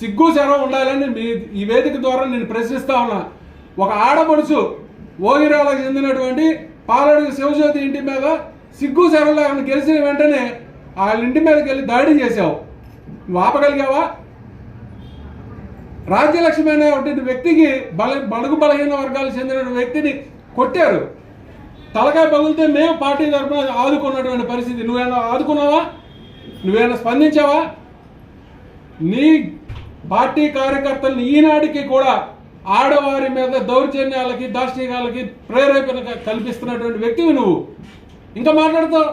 సిగ్గు సెరవ ఉండాలని మీ ఈ వేదిక ద్వారా నేను ప్రశ్నిస్తా ఉన్నా. ఒక ఆడపడుచు ఓగిరాలకు చెందినటువంటి పాలడుగు శివజ్యోతి ఇంటి మీద సిగ్గు సెరవలో లేకుండా గెలిచిన వెంటనే వాళ్ళ ఇంటి మీదకి వెళ్ళి దాడి చేశావు. నువ్వు ఆపగలిగావా? రాజ్యలక్ష్మి అనే వ్యక్తికి బల బడుగు బలహీన వర్గాలకు చెందిన వ్యక్తిని కొట్టారు. తలకాయ పగిలితే మేము పార్టీ తరఫున ఆదుకున్నటువంటి పరిస్థితి. నువ్వేమైనా ఆదుకున్నావా? నువ్వేమైనా స్పందించావా? నీ పార్టీ కార్యకర్తలను ఈనాటికి కూడా ఆడవారి మీద దౌర్జన్యాలకి దాష్టికాలకి ప్రేరేపణ కల్పిస్తున్నటువంటి వ్యక్తివి నువ్వు. ఇంకా మాట్లాడుతావు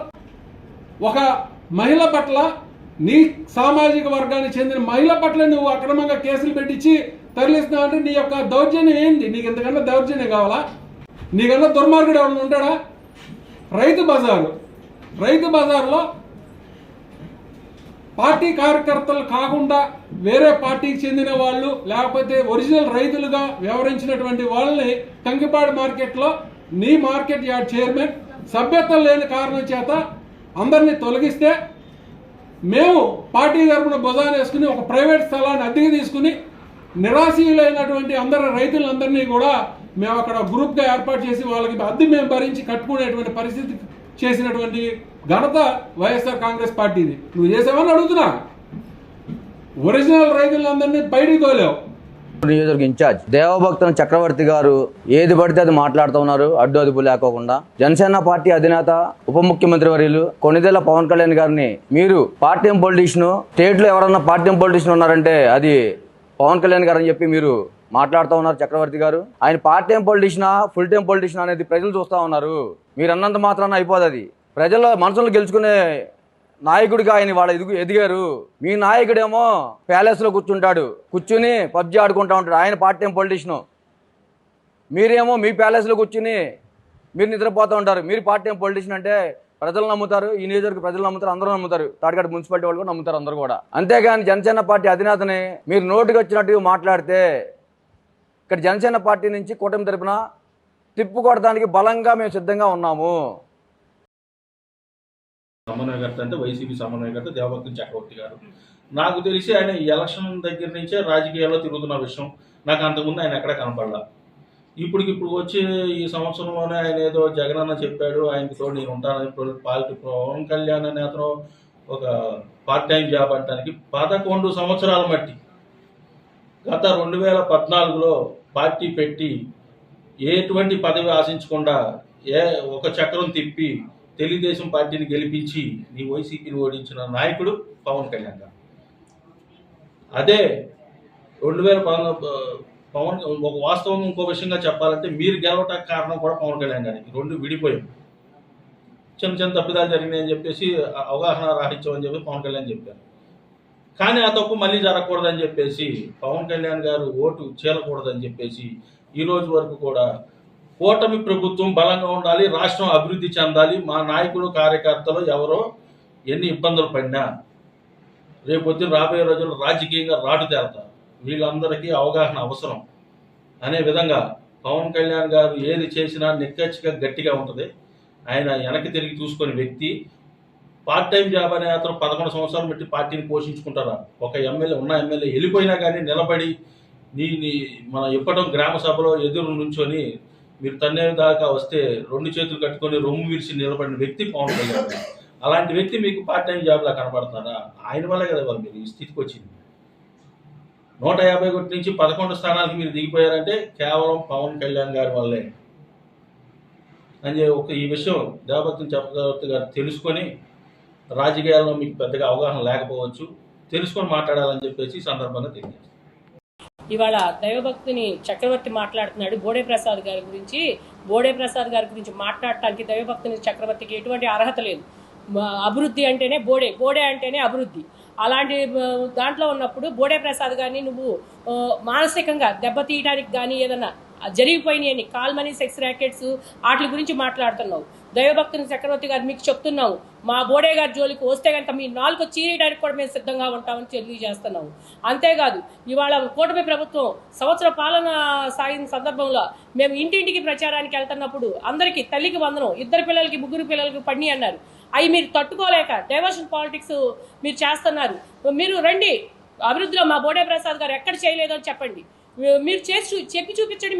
ఒక మహిళ పట్ల నీ సామాజిక వర్గానికి చెందిన మహిళ పట్ల నువ్వు అక్రమంగా కేసులు పెట్టించి తరలిస్తున్నావు అంటే నీ యొక్క దౌర్జన్యం ఏంది? నీకు ఇంతకన్నా దౌర్జన్యం కావాలా? నీకన్నా దుర్మార్గుడు ఎవరైనా ఉంటాడా? రైతు బజారు. రైతు బజార్లో పార్టీ కార్యకర్తలు కాకుండా వేరే పార్టీకి చెందిన వాళ్ళు లేకపోతే ఒరిజినల్ రైతులుగా వ్యవహరించినటువంటి వాళ్ళని కంకిపాడు మార్కెట్లో నీ మార్కెట్ యార్డ్ చైర్మన్ సభ్యత్వం లేని కారణం చేత అందరినీ తొలగిస్తే మేము పార్టీ తరపున భుజాన్ని వేసుకుని ఒక ప్రైవేట్ స్థలాన్ని అద్దెకి తీసుకుని నిరాశీయులైనటువంటి అందరి రైతులందరినీ కూడా మేము అక్కడ గ్రూప్గా ఏర్పాటు చేసి వాళ్ళకి అద్దె మేము భరించి కట్టుకునేటువంటి పరిస్థితి చేసినటువంటి ఘనత వైఎస్ఆర్ కాంగ్రెస్ పార్టీది. నువ్వు చేసావని అడుగుతున్నా. ఒరిజినల్ రైతులందరినీ బయటికి తోలేవు. నియోజకవర్గ ఇన్ఛార్జ్ దేవభక్తుల చక్రవర్తి గారు ఏది పడితే అది మాట్లాడుతూ ఉన్నారు. అడ్డు అదుపు లేకోకుండా. జనసేన పార్టీ అధినేత ఉప ముఖ్యమంత్రి వర్యులు కొనిదెల పవన్ కళ్యాణ్ గారిని మీరు పార్టీ టైం పొలిటీషియన్ స్టేట్లో ఎవరన్నా పార్టీ పొలిటీషియన్ ఉన్నారంటే అది పవన్ కళ్యాణ్ గారు అని చెప్పి మీరు మాట్లాడుతూ ఉన్నారు చక్రవర్తి గారు. ఆయన పార్ట్ టైం పొలిటీషియనా ఫుల్ టైం పొలిటీషియన్ అనేది ప్రజలు చూస్తూ ఉన్నారు. మీరు అన్నంత మాత్రాన అయిపోదు అది. ప్రజల మనసులు గెలుచుకునే నాయకుడిగా ఆయన వాళ్ళ ఎదుగు ఎదిగారు. మీ నాయకుడేమో ప్యాలెస్లో కూర్చుంటాడు. కూర్చుని పబ్జి ఆడుకుంటా ఉంటాడు. ఆయన పార్ట్ టైం పొలిటీషియన్ మీరేమో మీ ప్యాలెస్లో కూర్చుని మీరు నిద్రపోతూ ఉంటారు. మీరు పార్ట్ టైం పొలిటీషియన్ అంటే ప్రజలు నమ్ముతారు. ఈ నియోజకవర్గ ప్రజలు నమ్ముతారు. అందరూ నమ్ముతారు. తాటికాడు మున్సిపాలిటీ వాళ్ళు కూడా నమ్ముతారు అందరూ కూడా. అంతేగాని జనసేన పార్టీ అధినేతని మీరు నోటుకు వచ్చినట్టు మాట్లాడితే ఇక్కడ జనసేన పార్టీ నుంచి కూటమి తరపున తిప్పుకోవడానికి బలంగా మేము సిద్ధంగా ఉన్నాము. సమన్వయకర్త అంటే వైసీపీ సమన్వయకర్త దేవభక్తి చక్రవర్తి గారు. నాకు తెలిసి ఆయన ఎలక్షన్ దగ్గర నుంచే రాజకీయాల్లో తిరుగుతున్న విషయం నాకు అంతకుముందు ఆయన ఎక్కడ కనపడలా. ఇప్పటికి ఇప్పుడు వచ్చి ఈ సంవత్సరంలోనే ఆయన ఏదో జగన్ అన్న చెప్పాడు ఆయనకి తోడు నేను ఉంటానని ఇప్పుడు పార్టీ పవన్ కళ్యాణ్ అనే అతను ఒక పార్ట్ టైం జాబ్ అంటానికి పదకొండు సంవత్సరాల మట్టి గత రెండు వేల పద్నాలుగులో పార్టీ పెట్టి ఎటువంటి పదవి ఆశించకుండా ఏ ఒక చక్రం తిప్పి తెలుగుదేశం పార్టీని గెలిపించి నీ వైసీపీని ఓడించిన నాయకుడు పవన్ కళ్యాణ్ గారు. అదే రెండు వేల పవన్ ఒక వాస్తవం ఇంకో విషయంగా చెప్పాలంటే మీరు గెలవటానికి కారణం కూడా పవన్ కళ్యాణ్ గారికి రెండు విడిపోయాం. చిన్న చిన్న తప్పిదాలు జరిగినాయని చెప్పేసి అవగాహన రాహిత్యం అని చెప్పి పవన్ కళ్యాణ్ చెప్పారు. కానీ ఆ తప్పు మళ్ళీ జరగకూడదని చెప్పేసి పవన్ కళ్యాణ్ గారు ఓటు చేరకూడదని చెప్పేసి ఈ రోజు వరకు కూడా కూటమి ప్రభుత్వం బలంగా ఉండాలి రాష్ట్రం అభివృద్ధి చెందాలి. మా నాయకులు కార్యకర్తలు ఎవరో ఎన్ని ఇబ్బందులు పడినా రేపొద్దున రాబోయే రోజుల్లో రాజకీయంగా రాటు తేరతారు. వీళ్ళందరికీ అవగాహన అవసరం. అనే విధంగా పవన్ కళ్యాణ్ గారు ఏది చేసినా నిక్కచ్చిగా గట్టిగా ఉంటుంది. ఆయన వెనక్కి తిరిగి చూసుకునే వ్యక్తి. పార్ట్ టైం జాబ్ అనే అతను పదకొండు సంవత్సరాలు పెట్టి పార్టీని పోషించుకుంటారా ఒక ఎమ్మెల్యే ఉన్న ఎమ్మెల్యే వెళ్ళిపోయినా కానీ నిలబడి నీ నీ మన ఇప్పటం గ్రామ సభలో ఎదురు నుంచొని మీరు తన్నేరు దాకా వస్తే రెండు చేతులు కట్టుకొని రొమ్ము విరిచి నిలబడిన వ్యక్తి పవన్ కళ్యాణ్. అలాంటి వ్యక్తి మీకు పార్ట్ టైం జాబ్లా కనపడుతున్నారా ఆయన వల్లే కదా వాళ్ళు మీరు ఈ స్థితికి వచ్చింది. నూట యాభై ఒకటి నుంచి పదకొండు స్థానాలకు మీరు దిగిపోయారంటే కేవలం పవన్ కళ్యాణ్ గారి వల్లే. అని ఒక ఈ విషయం దేవభక్తుని చక్రవర్తి గారు తెలుసుకొని రాజకీయాల్లో మీకు పెద్దగా అవగాహన లేకపోవచ్చు. తెలుసుకొని మాట్లాడాలని చెప్పేసి ఈ సందర్భంగా తెలియజేస్తాను ఇవాళ దైవభక్తిని చక్రవర్తి మాట్లాడుతున్నాడు బోడే ప్రసాద్ గారి గురించి. బోడే ప్రసాద్ గారి గురించి మాట్లాడటానికి దైవభక్తిని చక్రవర్తికి ఎటువంటి అర్హత లేదు. అభివృద్ధి అంటేనే బోడే బోడే అంటేనే అభివృద్ధి. అలాంటి దాంట్లో ఉన్నప్పుడు బోడే ప్రసాద్ గారిని నువ్వు మానసికంగా దెబ్బతీయడానికి కానీ ఏదన్నా జరిగిపోయినాయని కాల్ మనీ సెక్స్ ర్యాకెట్స్ వాటి గురించి మాట్లాడుతున్నావు. దైవభక్తుని చక్రవర్తి గారు మీకు చెప్తున్నావు. మా బోడే గారి జోలికి వస్తే కనుక మీ నాలుగు చీరేయడానికి కూడా మేము సిద్ధంగా ఉంటామని తెలియజేస్తున్నాము అంతేకాదు ఇవాళ కూటమి ప్రభుత్వం సంవత్సర పాలన సాగిన సందర్భంలో మేము ఇంటింటికి ప్రచారానికి వెళ్తున్నప్పుడు అందరికీ తల్లికి వందనం ఇద్దరు పిల్లలకి ముగ్గురు పిల్లలకి పడినాయి అన్నారు. అవి మీరు తట్టుకోలేక డైవర్షన్ పాలిటిక్స్ మీరు చేస్తున్నారు. మీరు రండి. అభివృద్ధిలో మా బోడే ప్రసాద్ గారు ఎక్కడ చేయలేదో చెప్పండి. మీరు చేసి చెప్పి చూపించండి.